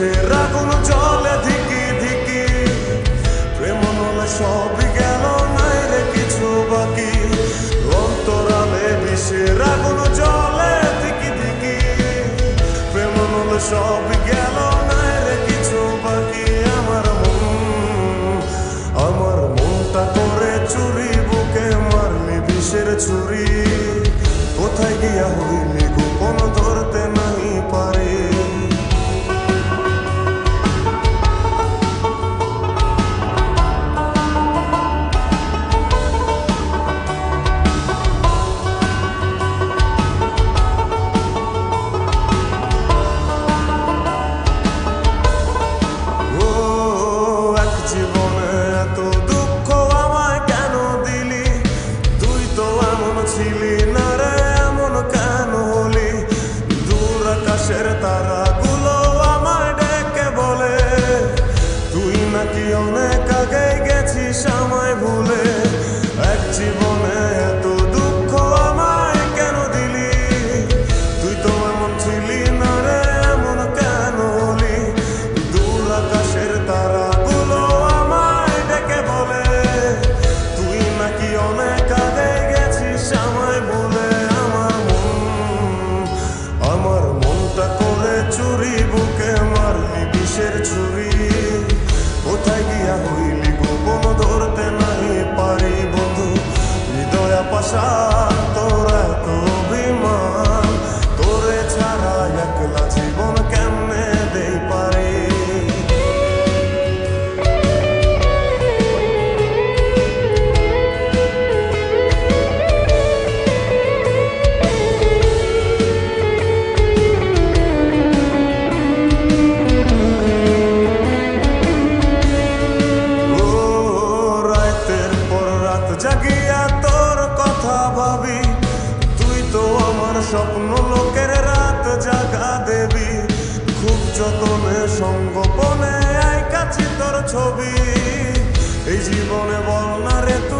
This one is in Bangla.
চোখের আগুন জলে ধিকি ধিকি। প্রেম নলে সব গেল নাই রে কিছু বাকি। অন্তরালে বিষের আগুন জলে ধিকি ধিকি। প্রেম নলে সব saw স্বপ্ন লোকের রাত জাগা দেবী খুব যতনে সঙ্গপনে কাছে তোর ছবি। এই জীবনে বল না রে তুই